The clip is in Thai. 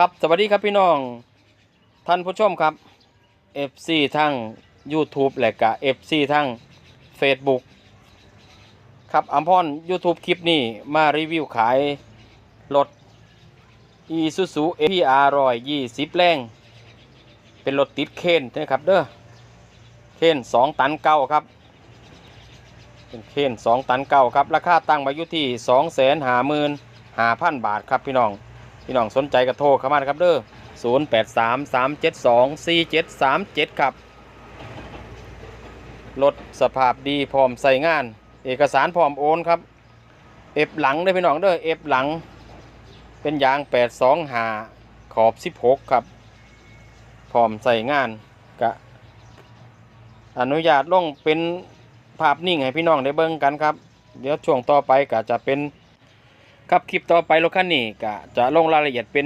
ครับสวัสดีครับพี่น้อง ท่านผู้ชมครับ FC ทั้ง YouTube และก็ FC ทั้ง Facebook ครับอัมพร YouTube คลิปนี้มารีวิวขายรถ Isuzu APR 120 แรง เป็นรถติดเคนนะครับเด้อเคน2 ตันเก้าครับ เป็นเคน2 ตันเก้าครับ ราคาตั้งไว้อยู่ที่ 2 5 5 0 0 0 บาทครับพี่น้อง พี่น้องสนใจก็โทรเข้ามานะครับเด้อ0 8 3 3 7 2 4 7 3 7ครับรถสภาพดีพร้อมใส่งาน เอกสารพร้อมโอนครับเอฟหลังเด้พี่น้องเด้อเอฟหลัง เป็นยาง8 2หาขอบ16ครับพร้อมใส่งานกะอนุญาตลงเป็นภาพนิ่งให้พี่น้องได้เบิ่งกันครับ เดี๋ยวช่วงต่อไปก็จะเป็น ครับคลิปต่อไปรถคันนี้ก็จะลงรายละเอียดเป็น